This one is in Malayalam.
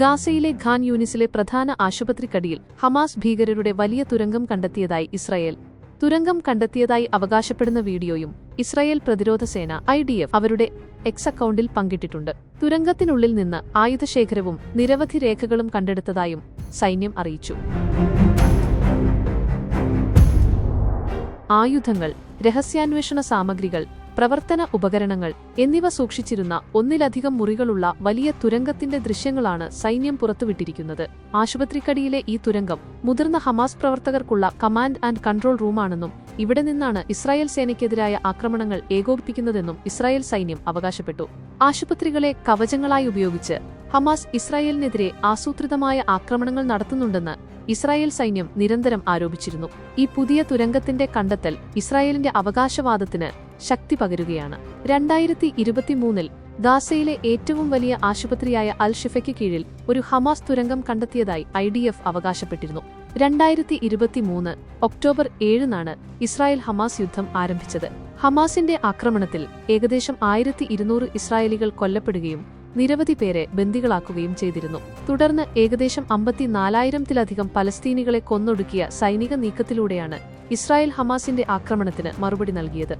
ഗാസയിലെ ഖാൻ യൂനിസിലെ പ്രധാന ആശുപത്രിക്കടിയിൽ ഹമാസ് ഭീകരരുടെ വലിയ തുരങ്കം കണ്ടെത്തിയതായി ഇസ്രായേൽ. തുരങ്കം കണ്ടെത്തിയതായി അവകാശപ്പെടുന്ന വീഡിയോയും ഇസ്രായേൽ പ്രതിരോധ സേന ഐ ഡി എഫ് അവരുടെ എക്സ് അക്കൗണ്ടിൽ പങ്കിട്ടിട്ടുണ്ട്. തുരങ്കത്തിനുള്ളിൽ നിന്ന് ആയുധശേഖരവും നിരവധി രേഖകളും കണ്ടെടുത്തതായും സൈന്യം അറിയിച്ചു. ആയുധങ്ങൾ രഹസ്യാന്വേഷണ സാമഗ്രികൾ പ്രവർത്തന ഉപകരണങ്ങൾ എന്നിവ സൂക്ഷിച്ചിരുന്ന ഒന്നിലധികം മുറികളുള്ള വലിയ തുരങ്കത്തിന്റെ ദൃശ്യങ്ങളാണ് സൈന്യം പുറത്തുവിട്ടിരിക്കുന്നത്. ആശുപത്രിക്കടിയിലെ ഈ തുരങ്കം മുതിർന്ന ഹമാസ് പ്രവർത്തകർക്കുള്ള കമാൻഡ് ആൻഡ് കൺട്രോൾ റൂമാണെന്നും ഇവിടെ നിന്നാണ് ഇസ്രായേൽ സേനയ്ക്കെതിരായ ആക്രമണങ്ങൾ ഏകോപിപ്പിക്കുന്നതെന്നും ഇസ്രായേൽ സൈന്യം അവകാശപ്പെട്ടു. ആശുപത്രികളെ കവചങ്ങളായി ഉപയോഗിച്ച് ഹമാസ് ഇസ്രായേലിനെതിരെ ആസൂത്രിതമായ ആക്രമണങ്ങൾ നടത്തുന്നുണ്ടെന്ന് ഇസ്രായേൽ സൈന്യം നിരന്തരം ആരോപിച്ചിരുന്നു. ഈ പുതിയ തുരങ്കത്തിന്റെ കണ്ടെത്തൽ ഇസ്രായേലിന്റെ അവകാശവാദത്തിന് ശക്തി പകരുകയാണ്. രണ്ടായിരത്തി ഇരുപത്തിമൂന്നിൽ ഗാസയിലെ ഏറ്റവും വലിയ ആശുപത്രിയായ അൽ ഷിഫയ്ക്ക് കീഴിൽ ഒരു ഹമാസ് തുരങ്കം കണ്ടെത്തിയതായി ഐ ഡി എഫ് അവകാശപ്പെട്ടിരുന്നു. രണ്ടായിരത്തി ഇരുപത്തിമൂന്ന് ഒക്ടോബർ ഏഴിനാണ് ഇസ്രായേൽ ഹമാസ് യുദ്ധം ആരംഭിച്ചത്. ഹമാസിന്റെ ആക്രമണത്തിൽ ഏകദേശം ആയിരത്തി ഇരുന്നൂറ് ഇസ്രായേലികൾ കൊല്ലപ്പെടുകയും നിരവധി പേരെ ബന്ദികളാക്കുകയും ചെയ്തിരുന്നു. തുടർന്ന് ഏകദേശം അമ്പത്തിനാലായിരത്തിലധികം പലസ്തീനികളെ കൊന്നൊടുക്കിയ സൈനിക നീക്കത്തിലൂടെയാണ് ഇസ്രായേൽ ഹമാസിന്റെ ആക്രമണത്തിന് മറുപടി നൽകിയത്